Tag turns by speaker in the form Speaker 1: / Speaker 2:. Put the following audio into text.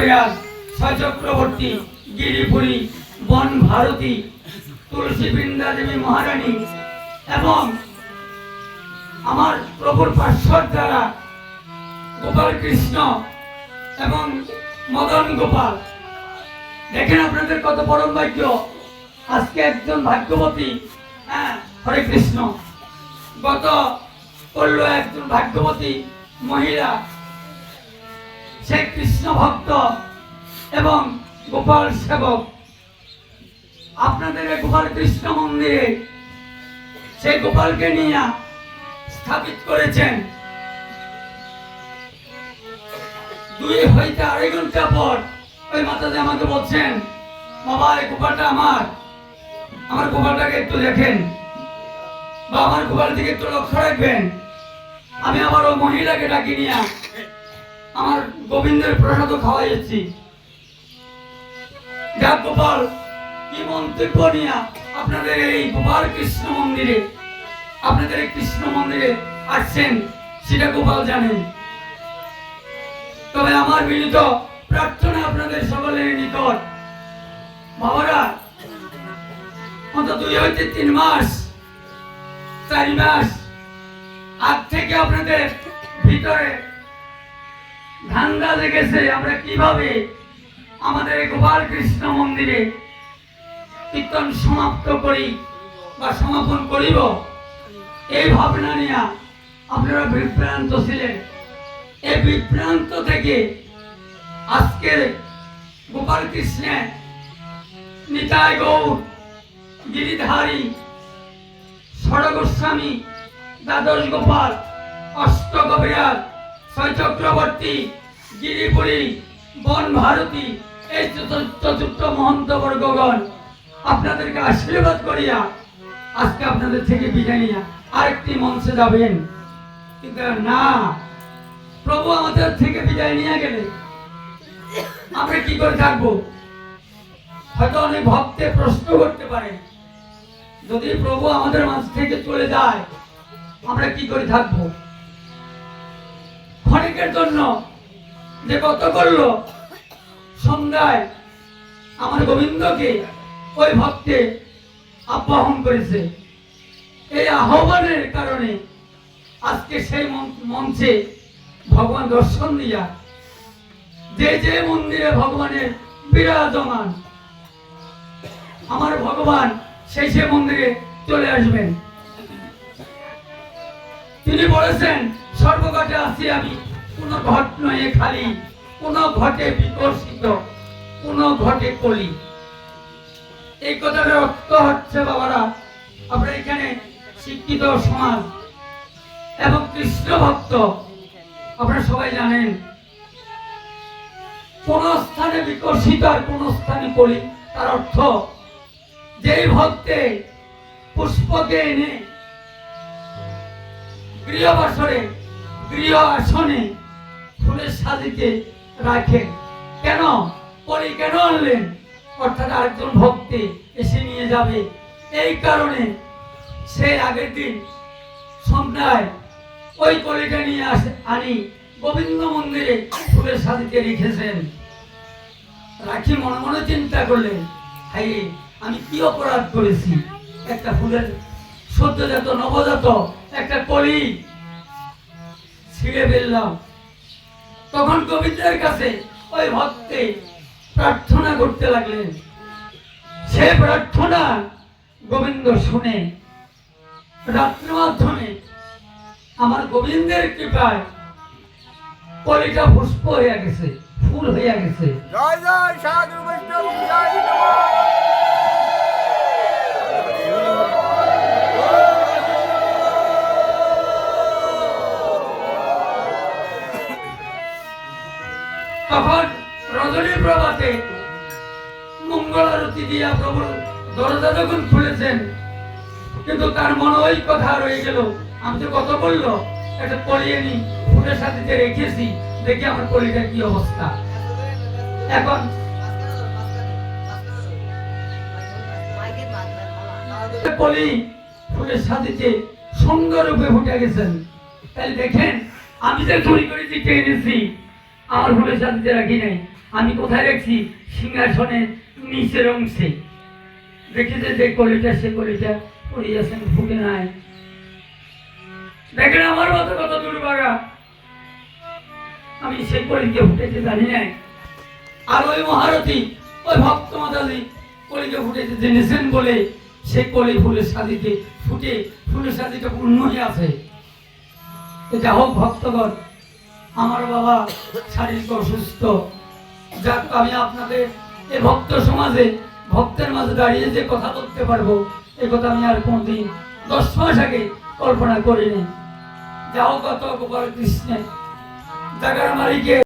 Speaker 1: গবরিয়াল সচক্রবর্তী গিরিপুরী, বন ভারতী, তুলসী বৃন্দা দেবী মহারানী এবং আমার প্রভুর পার্শ্বদ দ্বারা গোপাল কৃষ্ণ এবং মদন গোপাল। দেখেন আপনাদের কত পরম ভাগ্য। আজকে একজন ভাগ্যবতী হ্যাঁ হরে কৃষ্ণ। গত করল একজন ভাগ্যবতী মহিলা সে কৃষ্ণ ভক্ত এবং গোপাল সেবক। আপনাদের গোপাল কৃষ্ণ মন্দিরে সেই গোপালকে নিয়ে স্থাপিত করেছেন। দুই হইতে আড়াই ঘণ্টা পর ওই মাতাজি আমাকে বলছেন, বাবা, এই গোপালটা আমার। আমার গোপালটাকে একটু দেখেন। বা আমার গোপাল দিকে একটু লক্ষ্য রাখবেন। আমি আবার ওই মহিলাকে ডাকি নিয়ে আমার গোবিন্দের প্রসাদও খাওয়াইছি যাক গোপাল কি মন্তব্য নিয়ে আপনাদের এই গোপাল কৃষ্ণ মন্দিরে, আপনাদের কৃষ্ণ মন্দিরে আসছেন, সেটা গোপাল জানেন। তবে আমার বিনীত প্রার্থনা আপনাদের সকলের নিকট। বাবারা, অন্তত দুই হইতে তিন মাস, চারি মাস, আজ থেকে আপনাদের ভিতরে ধান্দা লেগেছে আমরা কীভাবে আমাদের গোপাল কৃষ্ণ মন্দিরে কীর্তন সমাপ্ত করি বা সমাপন করিব? এই ভাবনা নিয়ে আপনারা বিভ্রান্ত ছিলেন। এই বিভ্রান্ত থেকে আজকে গোপাল কৃষ্ণের নিতাই গৌর, গিরিধারী ষড়গোস্বামী দ্বাদশ গোপাল অষ্ট কবিরাজ ছয় চক্রবর্তী, গিরিপুরী, বন ভারতী, এই চতুর্থ মহন্ত বর্গগণ আপনাদেরকে আশীর্বাদ করিয়া আজকে আপনাদের থেকে বিদায় নিয়া আরেকটি মঞ্চে যাবেন। কিন্তু না, প্রভু আমাদের থেকে বিদায় নিয়ে গেলে আমরা কি করে থাকব? হয়তো অনেক ভক্তে প্রশ্ন করতে পারে, যদি প্রভু আমাদের মাঝ থেকে চলে যায়, আমরা কি করে থাকব? ক্ষণিকের জন্য যে কত করল, সন্ধ্যায় আমার গোবিন্দকে ওই ভক্তে আবাহন করেছে। এই আহ্বানের কারণে আজকে সেই মঞ্চে ভগবান দর্শন দিয়া যে যে মন্দিরে ভগবানের বিরাজমান, আমার ভগবান সেই সে মন্দিরে চলে আসবেন। তিনি বলেছেন সর্বঘটে আসি আমি। কোন ঘট নয় খালি। কোন ঘটে বিকশিত, কোন ঘটে কলি। এই কথাটার অর্থ হচ্ছে, বাবারা, আমরা এখানে শিক্ষিত সমাজ এবং কৃষ্ণ ভক্ত। আপনারা সবাই জানেন, কোন স্থানে বিকশিত আর কোন স্থানে কলি। তার অর্থ, যেই ভক্তে পুষ্পকে এনে গৃহবাসরে গৃহ আসনে ফুলের সাজিতে রাখেন। কেন? কলি কেন আনলেন? অর্থাৎ আরেকজন ভক্তি এসে নিয়ে যাবে। এই কারণে সে আগের দিন সন্ধ্যায় ওই কলিটা নিয়ে আসে আনি গোবিন্দ মন্দিরে ফুলের সাজিতে রেখেছেন। রাখি মনে মনে চিন্তা করলেন হাই আমি কি অপরাধ করেছি? একটা ফুলের সদ্যজাত, নবজাত, একটা কলি ছিঁড়ে ফেললাম। তখন গোবিন্দের কাছে ওই ভক্তে প্রার্থনা করতে লাগলেন। সে প্রার্থনা গোবিন্দ শুনে রাত্রির মাধ্যমে আমার গোবিন্দের কৃপায় কলিটা পুষ্প হইয়া গেছে, ফুল হইয়া গেছে।
Speaker 2: জয় জয় সাধু বৈষ্ণব, জয়
Speaker 1: তখন রজনী প্রভাতে মঙ্গলারতি দিয়া প্রভু দরজা যখন খুলেছেন, কিন্তু তার মনে ওই কথা রয়ে গেল। আমি কত বলল, একটা পলিয়ে নি ফুলের সাথে যে রেখেছি, দেখি আমার পলিটার কি অবস্থা? এখন পলি ফুলের সাথে সুন্দর রূপে ফুটে গেছেন। তাহলে দেখেন, আমি যে চুরি করে দিতে এনেছি আমার ফুলের সাথে রাখি নাই। আমি কোথায় রাখছি? সিংহাসনের নিচের অংশে। দেখেছে যে কলিটা, সে কলিটা পড়িয়াছেন ফুটে নাই। দেখেন আমার মতো কত দুর্ভাগা আমি সেই কলিকে ফুটেছে জানি নাই। আর ওই মহারথী, ওই ভক্ত মাতালি কলিকে ফুটেছে জেনেছেন বলে সে কলি ফুলের সাদিতে ফুটে, ফুলের সাদিটা পূর্ণ হয়ে আছে এটা হোক ভক্তগণ আমার বাবা শারীরিক অসুস্থ যাক, আমি আপনাদের এ ভক্ত সমাজে, ভক্তের মাঝে দাঁড়িয়ে যে কথা বলতে পারব, এ কথা আমি আর কোনদিন দশ মাস আগে কল্পনা করিনি। যাও কত গোপাল কৃষ্ণে। জাগার মালিকে